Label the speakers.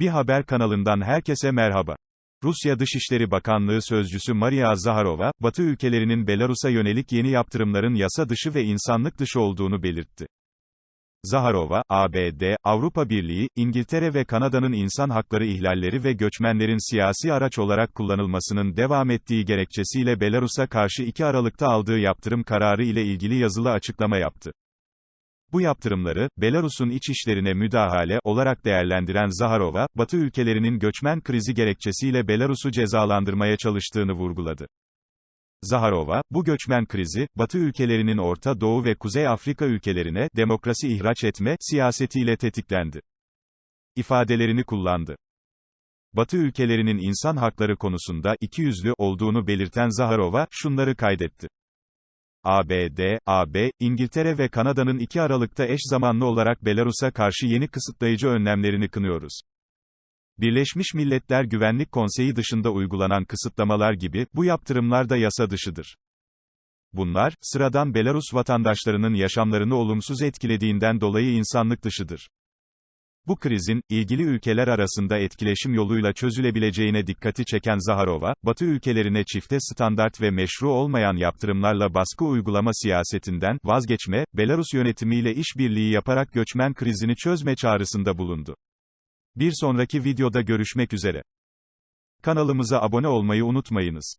Speaker 1: Bir haber kanalından herkese merhaba. Rusya Dışişleri Bakanlığı Sözcüsü Maria Zaharova, Batı ülkelerinin Belarus'a yönelik yeni yaptırımların yasa dışı ve insanlık dışı olduğunu belirtti. Zaharova, ABD, Avrupa Birliği, İngiltere ve Kanada'nın insan hakları ihlalleri ve göçmenlerin siyasi araç olarak kullanılmasının devam ettiği gerekçesiyle Belarus'a karşı 2 Aralık'ta aldığı yaptırım kararı ile ilgili yazılı açıklama yaptı. Bu yaptırımları, Belarus'un iç işlerine müdahale olarak değerlendiren Zaharova, Batı ülkelerinin göçmen krizi gerekçesiyle Belarus'u cezalandırmaya çalıştığını vurguladı. Zaharova, bu göçmen krizi, Batı ülkelerinin Orta Doğu ve Kuzey Afrika ülkelerine demokrasi ihraç etme siyasetiyle tetiklendi. ifadelerini kullandı. Batı ülkelerinin insan hakları konusunda ikiyüzlü olduğunu belirten Zaharova, şunları kaydetti. ABD, AB, İngiltere ve Kanada'nın 2 Aralık'ta eş zamanlı olarak Belarus'a karşı yeni kısıtlayıcı önlemlerini kınıyoruz. Birleşmiş Milletler Güvenlik Konseyi dışında uygulanan kısıtlamalar gibi, bu yaptırımlar da yasa dışıdır. Bunlar, sıradan Belarus vatandaşlarının yaşamlarını olumsuz etkilediğinden dolayı insanlık dışıdır. Bu krizin, ilgili ülkeler arasında etkileşim yoluyla çözülebileceğine dikkati çeken Zaharova, Batı ülkelerine çifte standart ve meşru olmayan yaptırımlarla baskı uygulama siyasetinden vazgeçme, Belarus yönetimiyle işbirliği yaparak göçmen krizini çözme çağrısında bulundu. Bir sonraki videoda görüşmek üzere. Kanalımıza abone olmayı unutmayınız.